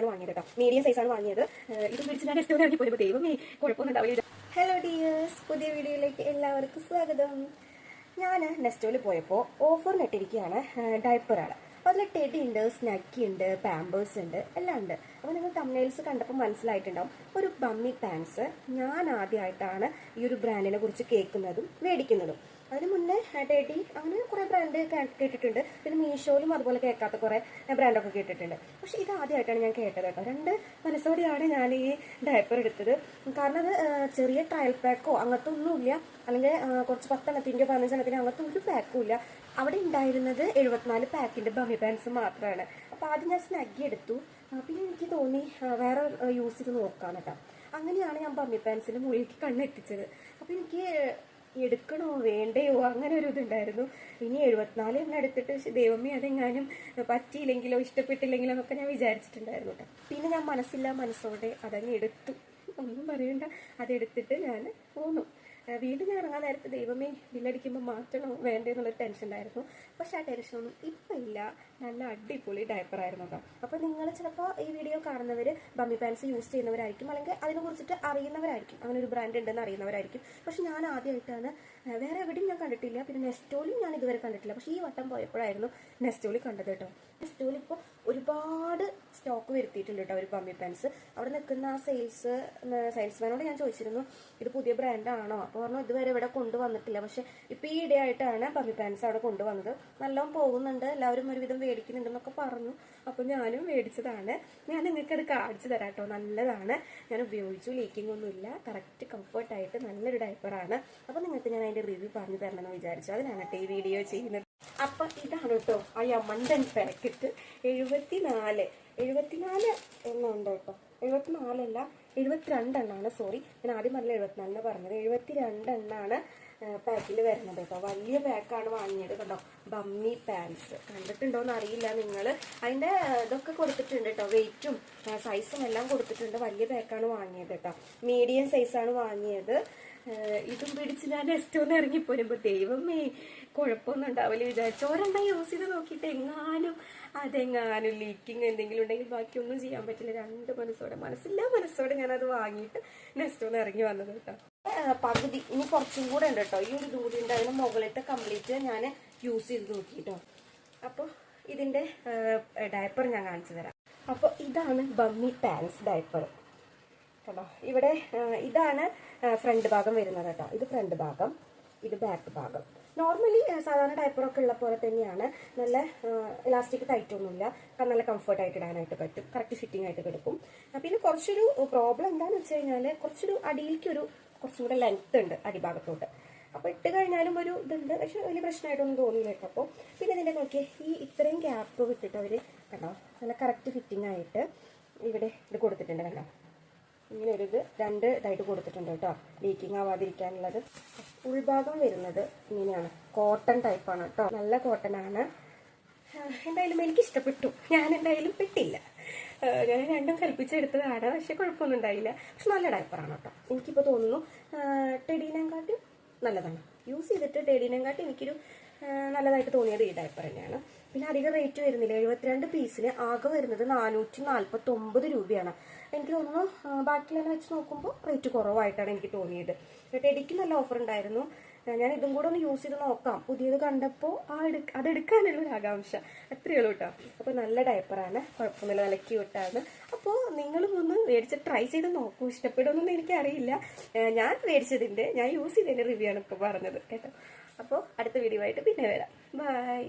ആണ് വാങ്ങിയത് കേട്ടോ മീഡിയം സൈസാണ് വാങ്ങിയത്. ഇത് പിടിച്ച് ഞാൻ നെക്സ്റ്റ് ഇറങ്ങി പോയപ്പോൾ ദൈവമേ കുഴപ്പമൊന്നും ഹലോ ഡിയേഴ്സ് പുതിയ വീഡിയോയിലേക്ക് എല്ലാവർക്കും സ്വാഗതം. ഞാൻ നെസ്റ്റോയിൽ പോയപ്പോൾ ഓഫറിനിട്ടിരിക്കുകയാണ് ഡയപ്പറാണ് അതിൽ ടെഡി ഉണ്ട് സ്നാക്കി ഉണ്ട് പാമ്പേഴ്സ് ഉണ്ട് എല്ലാം ഉണ്ട്. അപ്പോൾ നിങ്ങൾ തമ്മിൽസ് കണ്ടപ്പോൾ മനസ്സിലായിട്ടുണ്ടാവും ഒരു ബമ്മി പാൻസ് ഞാൻ ആദ്യമായിട്ടാണ് ഈ ഒരു ബ്രാൻഡിനെ കുറിച്ച് കേൾക്കുന്നതും മേടിക്കുന്നതും. അതിന് മുന്നേ ഡേഡി അങ്ങനെ കുറേ ബ്രാൻഡ് കേട്ടിട്ടുണ്ട്. പിന്നെ മീഷോയിലും അതുപോലെ കേൾക്കാത്ത കുറേ ബ്രാൻഡൊക്കെ കേട്ടിട്ടുണ്ട്. പക്ഷെ ഇത് ആദ്യമായിട്ടാണ് ഞാൻ കേട്ടത് കേട്ടോ. രണ്ട് മനസ്സോടെയാണ് ഞാൻ ഈ ഡയപ്പർ എടുത്തത്. കാരണം അത് ചെറിയ ട്രയൽ പാക്കോ അങ്ങനത്തെ ഒന്നുമില്ല അല്ലെങ്കിൽ കുറച്ച് പത്തെണ്ണത്തിന്റെ പതിനഞ്ചെണ്ണത്തിന് അങ്ങനത്തെ ഒരു പാക്കും ഇല്ല. അവിടെ ഉണ്ടായിരുന്നത് എഴുപത്തിനാല് പാക്കിന്റെ ബമി പാൻസ് മാത്രമാണ് അപ്പോൾ ആദ്യം ഞാൻ സ്നഗ്ഗി എടുത്തു. പിന്നെ എനിക്ക് തോന്നി വേറെ യൂസ് ചെയ്ത് നോക്കാം കേട്ടോ. അങ്ങനെയാണ് ഞാൻ ബമ്മി പാൻസിന്റെ മുകളിലേക്ക് കണ്ണെത്തിച്ചത്. അപ്പോൾ എനിക്ക് എടുക്കണോ? വേണ്ടയോ? അങ്ങനെ ഒരു ഇതുണ്ടായിരുന്നു. ഇനി എഴുപത്തിനാല് എണ്ണം എടുത്തിട്ട് ദൈവമേ അതെങ്ങാനും പറ്റിയില്ലെങ്കിലോ ഇഷ്ടപ്പെട്ടില്ലെങ്കിലോ എന്നൊക്കെ ഞാൻ വിചാരിച്ചിട്ടുണ്ടായിരുന്നു കേട്ടോ. പിന്നെ ഞാൻ മനസ്സില്ല മനസ്സോടെ അതങ്ങ് എടുത്തു. ഒന്നും പറയണ്ട. അതെടുത്തിട്ട് ഞാൻ പോന്നു. വീണ്ടും ഞാൻ ഇറങ്ങാൻ നേരത്ത് ദൈവമേ ബില്ലടിക്കുമ്പോൾ മാറ്റണോ വേണ്ടേ എന്നുള്ളൊരു ടെൻഷൻ ഉണ്ടായിരുന്നു പക്ഷെ ആ ടെൻഷനൊന്നും ഇപ്പം ഇല്ല. നല്ല അടിപൊളി ഡയപ്പറായിരുന്നു കേട്ടോ അപ്പോൾ നിങ്ങൾ ചിലപ്പോൾ ഈ വീഡിയോ കാണുന്നവർ ബമ്മി പാൻസ് യൂസ് ചെയ്യുന്നവരായിരിക്കും. അല്ലെങ്കിൽ അതിനെ കുറിച്ചിട്ട് അറിയുന്നവരായിരിക്കും. അങ്ങനെ ഒരു ബ്രാൻഡ് ഉണ്ടെന്ന് അറിയുന്നവരായിരിക്കും. പക്ഷെ ഞാൻ ആദ്യമായിട്ടാണ് വേറെ എവിടെയും ഞാൻ കണ്ടിട്ടില്ല. പിന്നെ നെസ്റ്റോലും ഞാൻ ഇതുവരെ കണ്ടിട്ടില്ല. പക്ഷേ ഈ വട്ടം പോയപ്പോഴായിരുന്നു നെസ്റ്റോളി കണ്ടത് കേട്ടോ. നെസ്റ്റോലി ഇപ്പോൾ ഒരുപാട് സ്റ്റോക്ക് വരുത്തിയിട്ടുണ്ട് കേട്ടോ ഒരു ബമ്മി പാൻസ് അവിടെ നിൽക്കുന്ന ആ സെയിൽസ് സെയിൽസ്മാനോട് ഞാൻ ചോദിച്ചിരുന്നു ഇത് പുതിയ ബ്രാൻഡാണോ അപ്പോൾ പറഞ്ഞു ഇതുവരെ ഇവിടെ കൊണ്ടുവന്നിട്ടില്ല. പക്ഷെ ഇപ്പൊ ഈ ഇടയായിട്ടാണ് പമ്മി പാൻസ് അവിടെ കൊണ്ടുവന്നത്. നല്ലോണം പോകുന്നുണ്ട്. എല്ലാവരും ഒരുവിധം മേടിക്കുന്നുണ്ടെന്നൊക്കെ പറഞ്ഞു. അപ്പോൾ ഞാനും മേടിച്ചതാണ്. ഞാൻ നിങ്ങൾക്ക് അത് കാണിച്ചു തരാം കേട്ടോ. നല്ലതാണ്. ഞാൻ ഉപയോഗിച്ചു. ലീക്കിംഗ് ഒന്നുമില്ല കറക്റ്റ് കംഫർട്ടായിട്ട് നല്ലൊരു ഡൈപ്പറാണ് അപ്പോൾ നിങ്ങൾക്ക് ഞാൻ അതിന്റെ റിവ്യൂ പറഞ്ഞു തരണമെന്ന് വിചാരിച്ചു. അതിനാണ് കേട്ടോ ഈ വീഡിയോ ചെയ്യുന്നത്. അപ്പൊ ഇതാണ് കേട്ടോ ആ യമണ്ടൻ പാക്കറ്റ് എഴുപത്തിനാല്. എഴുപത്തിനാല് എണ്ണ ഉണ്ട് കേട്ടോ? എഴുപത്തിനാലല്ല. എഴുപത്തിരണ്ടെണ്ണാണ് സോറി ഞാൻ ആദ്യം പറഞ്ഞ എഴുപത്തിനാലിന് പറഞ്ഞത്. എഴുപത്തിരണ്ടെണ്ണാണ് പാക്കിൽ വരുന്നത് കേട്ടോ. വലിയ പാക്കാണ് വാങ്ങിയത് കേട്ടോ. ബമ്മി പാൻസ് കണ്ടിട്ടുണ്ടോന്ന് അറിയില്ല നിങ്ങൾ അതിന്റെ ഇതൊക്കെ കൊടുത്തിട്ടുണ്ട് കേട്ടോ. വെയിറ്റും സൈസും എല്ലാം കൊടുത്തിട്ടുണ്ട്. വലിയ പാക്കാണ് വാങ്ങിയത് കേട്ടോ. മീഡിയം സൈസാണ് വാങ്ങിയത്. ഇതും പിടിച്ച് ഞാൻ നെക്സ്റ്റ് ഒന്ന് ഇറങ്ങിപ്പോരുമ്പോ ദൈവമേ കുഴപ്പമൊന്നും ഉണ്ടാവില്ല വിചാരിച്ചു. ഒരെണ്ണം യൂസ് ചെയ്ത് നോക്കിയിട്ട് എങ്ങാനും അതെങ്ങാനും ലീക്കിങ് എന്തെങ്കിലും ഉണ്ടെങ്കിൽ ബാക്കിയൊന്നും ചെയ്യാൻ പറ്റില്ല. രണ്ട് മനസ്സോടെ മനസ്സില്ലാ മനസ്സോടെ ഞാൻ അത് വാങ്ങിയിട്ട് നെക്സ്റ്റ് ഇറങ്ങി വന്നത് കേട്ടോ. പകുതി. ഇനി കുറച്ചും കൂടെ ഉണ്ട് കേട്ടോ. ഈ ഒരു കൂടി ഉണ്ട്. അതിന് മുകളിലത്തെ കംപ്ലീറ്റ് ഞാൻ യൂസ് ചെയ്ത് നോക്കി കേട്ടോ അപ്പോൾ ഇതിന്റെ ഡയപ്പർ ഞാൻ കാണിച്ചു തരാം. അപ്പോൾ ഇതാണ് ബമ്മി പാൻസ് ഡയപ്പർ കേട്ടോ ഇവിടെ ഇതാണ് ഫ്രണ്ട് ഭാഗം വരുന്നത് കേട്ടോ. ഇത് ഫ്രണ്ട് ഭാഗം ഇത് ബാക്ക് ഭാഗം. നോർമലി സാധാരണ ഡയപ്പറൊക്കെ ഉള്ള പോലെ തന്നെയാണ്. നല്ല ഇലാസ്റ്റിക് ടൈറ്റ് ഒന്നുമില്ല. കാരണം നല്ല കംഫർട്ട് ആയിട്ട് ഇടാനായിട്ട് പറ്റും. കറക്റ്റ് ഫിറ്റിംഗ് ആയിട്ട് കിടക്കും പിന്നെ കുറച്ചൊരു പ്രോബ്ലം എന്താണെന്ന് വെച്ച് കഴിഞ്ഞാൽ കുറച്ചൊരു അടിയിലേക്കൊരു കുറച്ചും കൂടെ ലെങ്ത് ഉണ്ട് അടിഭാഗത്തോട്ട്. അപ്പോൾ ഇട്ട് കഴിഞ്ഞാലും ഒരു ഇതുണ്ട്. പക്ഷെ വലിയ പ്രശ്നമായിട്ടൊന്നും തോന്നിയില്ല കേട്ടോ. അപ്പോൾ പിന്നെ ഇതിന്റെ നോക്കിയേ ഈ ഇത്രയും ഗ്യാപ്പ് വിട്ടിട്ട് അവർ കണ്ടോ? നല്ല കറക്റ്റ് ഫിറ്റിംഗ് ആയിട്ട് ഇവിടെ ഇത് കൊടുത്തിട്ടുണ്ട് കണ്ടോ? ഇങ്ങനെ ഒരു ഇത് രണ്ട് ഇതായിട്ട് കൊടുത്തിട്ടുണ്ട് കേട്ടോ. ലീക്കിംഗ് ആവാതിരിക്കാനുള്ളത്. ഉൾഭാഗം വരുന്നത് ഇങ്ങനെയാണ്. കോട്ടൺ ടൈപ്പാണ് കേട്ടോ. നല്ല കോട്ടൺ ആണ്. എന്തായാലും എനിക്ക് ഇഷ്ടപ്പെട്ടു ഞാൻ എന്തായാലും പെട്ടില്ല ഞാൻ രണ്ടും കൽപ്പിച്ചെടുത്തതാണ്. പക്ഷെ കുഴപ്പമൊന്നും ഉണ്ടായില്ല. പക്ഷെ നല്ല ഡയപ്പറാണ് കേട്ടോ. എനിക്കിപ്പോൾ തോന്നുന്നു ടെഡീനെക്കാട്ടും നല്ലതാണ്. യൂസ് ചെയ്തിട്ട് ടെഡീനെക്കാട്ടും എനിക്കൊരു നല്ലതായിട്ട് തോന്നിയത് ഈ ഡയപ്പർ തന്നെയാണ്. പിന്നെ അധികം റേറ്റ് വരുന്നില്ല. എഴുപത്തിരണ്ട് പീസിന് ആകെ വരുന്നത് നാനൂറ്റി നാൽപ്പത്തി ഒമ്പത് രൂപയാണ്. എനിക്ക് തോന്നുന്നു ബാക്കിയുള്ളതിനെ വെച്ച് നോക്കുമ്പോൾ റേറ്റ് കുറവായിട്ടാണ് എനിക്ക് തോന്നിയത്. ടെഡിക്ക് നല്ല ഓഫർ ഉണ്ടായിരുന്നു. ഞാൻ ഇതും കൂടെ ഒന്ന് യൂസ് ചെയ്ത് നോക്കാം. പുതിയത് കണ്ടപ്പോൾ ആ എടുക്ക അതെടുക്കാനുള്ള ഒരു ആകാംക്ഷ. അത്രയേ ഉള്ളൂ കേട്ടോ അപ്പോൾ നല്ല ഡയപ്പറാണ് കുഴപ്പമൊന്നുമില്ല. നല്ല ക്യൂട്ടാണ് അപ്പോൾ നിങ്ങളും ഒന്ന് മേടിച്ച് ട്രൈ ചെയ്ത് നോക്കൂ. ഇഷ്ടപ്പെടുമെന്നൊന്നും എനിക്കറിയില്ല. ഞാൻ മേടിച്ചതിന്റെ ഞാൻ യൂസ് ചെയ്തതിന്റെ റിവ്യൂ ആണ് ഇപ്പോൾ പറഞ്ഞത്. കേട്ടോ? അപ്പോൾ അടുത്ത വീഡിയോ ആയിട്ട് പിന്നെ വരാം. ബൈ